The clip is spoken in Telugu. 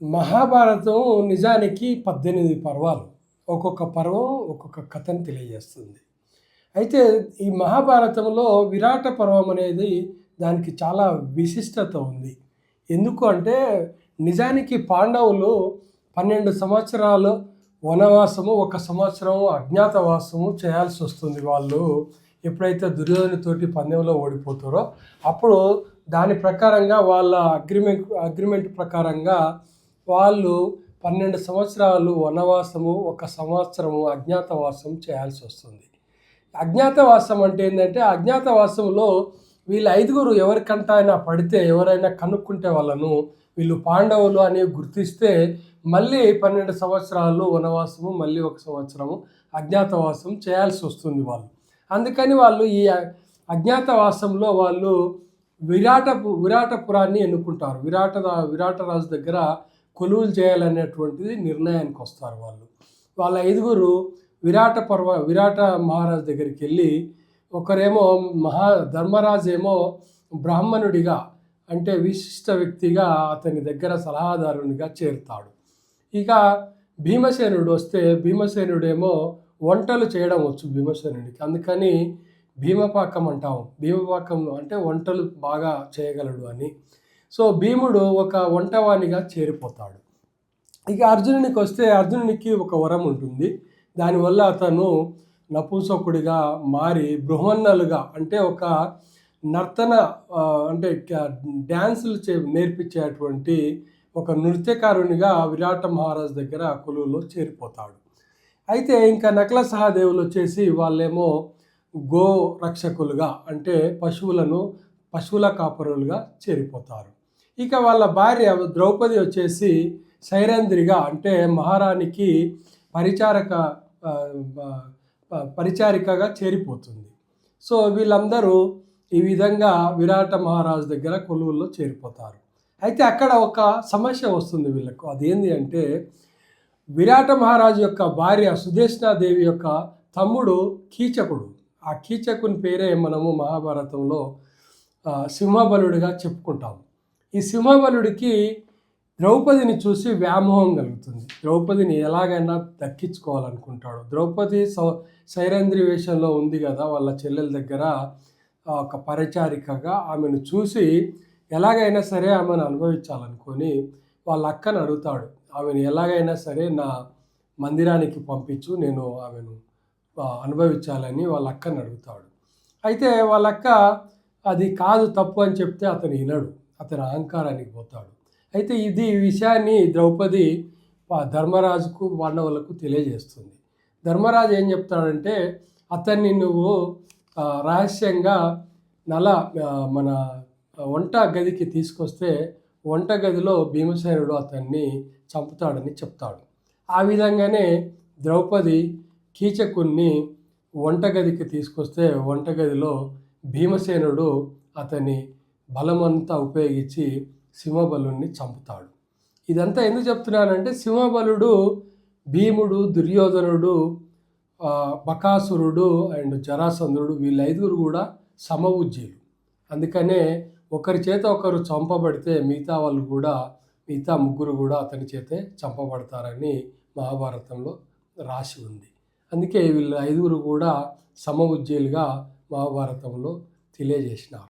మహాభారతం నిజానికి పద్దెనిమిది పర్వాలు. ఒక్కొక్క పర్వం ఒక్కొక్క కథను తెలియజేస్తుంది. అయితే ఈ మహాభారతంలో విరాట పర్వం అనేది దానికి చాలా విశిష్టత ఉంది. ఎందుకు అంటే నిజానికి పాండవులు పన్నెండు సంవత్సరాలు వనవాసము ఒక సంవత్సరం అజ్ఞాతవాసము చేయాల్సి వస్తుంది వాళ్ళు. ఎప్పుడైతే దుర్యోధనతోటి పందెంలో ఓడిపోతారో అప్పుడు దాని ప్రకారంగా వాళ్ళ అగ్రిమెంట్ అగ్రిమెంట్ ప్రకారంగా వాళ్ళు పన్నెండు సంవత్సరాలు వనవాసము ఒక సంవత్సరము అజ్ఞాతవాసం చేయాల్సి వస్తుంది. అజ్ఞాతవాసం అంటే ఏంటంటే అజ్ఞాతవాసంలో వీళ్ళు ఐదుగురు ఎవరికంట అయినా పడితే ఎవరైనా కనుక్కుంటే వాళ్ళను వీళ్ళు పాండవులు అని గుర్తిస్తే మళ్ళీ పన్నెండు సంవత్సరాలు వనవాసము మళ్ళీ ఒక సంవత్సరము అజ్ఞాతవాసం చేయాల్సి వస్తుంది వాళ్ళు. అందుకని వాళ్ళు ఈ అజ్ఞాతవాసంలో వాళ్ళు విరాట విరాటపురాన్ని ఎన్నుకుంటారు. విరాట విరాటరాజు దగ్గర కొలువులు చేయాలనేటువంటిది నిర్ణయానికి వస్తారు వాళ్ళు. వాళ్ళ ఐదుగురు విరాట పర్వ విరాట మహారాజు దగ్గరికి వెళ్ళి ఒకరేమో మహా ధర్మరాజు ఏమో బ్రాహ్మణుడిగా అంటే విశిష్ట వ్యక్తిగా అతని దగ్గర సలహాదారునిగా చేరుతాడు. ఇక భీమసేనుడు వస్తే భీమసేనుడేమో వంటలు చేయడం వచ్చు భీమసేనుడికి. అందుకని భీమపాకం అంటాం. భీమపాకం అంటే వంటలు బాగా చేయగలడు అని. సో భీముడు ఒక వంటవాణిగా చేరిపోతాడు. ఇక అర్జునునికి వస్తే అర్జునునికి ఒక వరం ఉంటుంది. దానివల్ల అతను నపుంసకుడిగా మారి బృహన్నలుగా అంటే ఒక నర్తన అంటే డ్యాన్సులు చే నేర్పించేటువంటి ఒక నృత్యకారునిగా విరాట మహారాజ్ దగ్గర కొలువులో చేరిపోతాడు. అయితే ఇంకా నకల సహాదేవులు వచ్చేసి వాళ్ళేమో గో రక్షకులుగా అంటే పశువులను పశువుల కాపరులుగా చేరిపోతారు. ఇక వాళ్ళ భార్య ద్రౌపది వచ్చేసి శైరేంద్రిగా అంటే మహారాణికి పరిచారక పరిచారికగా చేరిపోతుంది. సో వీళ్ళందరూ ఈ విధంగా విరాట మహారాజు దగ్గర కొలువుల్లో చేరిపోతారు. అయితే అక్కడ ఒక సమస్య వస్తుంది వీళ్ళకు. అదేంటి అంటే విరాట మహారాజు యొక్క భార్య సుదేష్ణాదేవి యొక్క తమ్ముడు కీచకుడు. ఆ కీచకుని పేరే మనము మహాభారతంలో సింహబలుడిగా చెప్పుకుంటాము. ఈ సింహబలుడికి ద్రౌపదిని చూసి వ్యామోహం కలుగుతుంది. ద్రౌపదిని ఎలాగైనా దక్కించుకోవాలనుకుంటాడు. ద్రౌపది సౌ సైరంద్రి వేషంలో ఉంది కదా వాళ్ళ చెల్లెల దగ్గర ఒక పరిచారికగా ఆమెను చూసి ఎలాగైనా సరే ఆమెను అనుభవించాలనుకొని వాళ్ళ అక్కను అడుగుతాడు. ఆమెను ఎలాగైనా సరే నా మందిరానికి పంపించు నేను ఆమెను అనుభవించాలని వాళ్ళ అక్కను అడుగుతాడు. అయితే వాళ్ళక్క అది కాదు తప్పు అని చెప్తే అతను వినడు. అతని అహంకారానికి పోతాడు. అయితే ఇది విషయాన్ని ద్రౌపది ధర్మరాజుకు పాండవులకు తెలియజేస్తుంది. ధర్మరాజు ఏం చెప్తాడంటే అతన్ని నువ్వు రహస్యంగా నల మన వంట గదికి తీసుకొస్తే వంట గదిలో భీమసేనుడు అతన్ని చంపుతాడని చెప్తాడు. ఆ విధంగానే ద్రౌపది కీచకుణ్ణి వంటగదికి తీసుకొస్తే వంటగదిలో భీమసేనుడు అతని బలమంతా ఉపయోగించి సింహబలుణ్ణి చంపుతాడు. ఇదంతా ఎందుకు చెప్తున్నానంటే సింహబలుడు భీముడు దుర్యోధనుడు బకాసురుడు అండ్ జరాసంధుడు వీళ్ళ ఐదుగురు కూడా సమవుజ్జీలు అందుకనే ఒకరి చేత ఒకరు చంపబడితే మిగతా వాళ్ళు కూడా మిగతా ముగ్గురు కూడా అతని చేతే చంపబడతారని మహాభారతంలో రాసి ఉంది. అందుకే వీళ్ళు ఐదుగురు కూడా సమవుజ్జీలుగా మహాభారతంలో తెలియజేసినారు.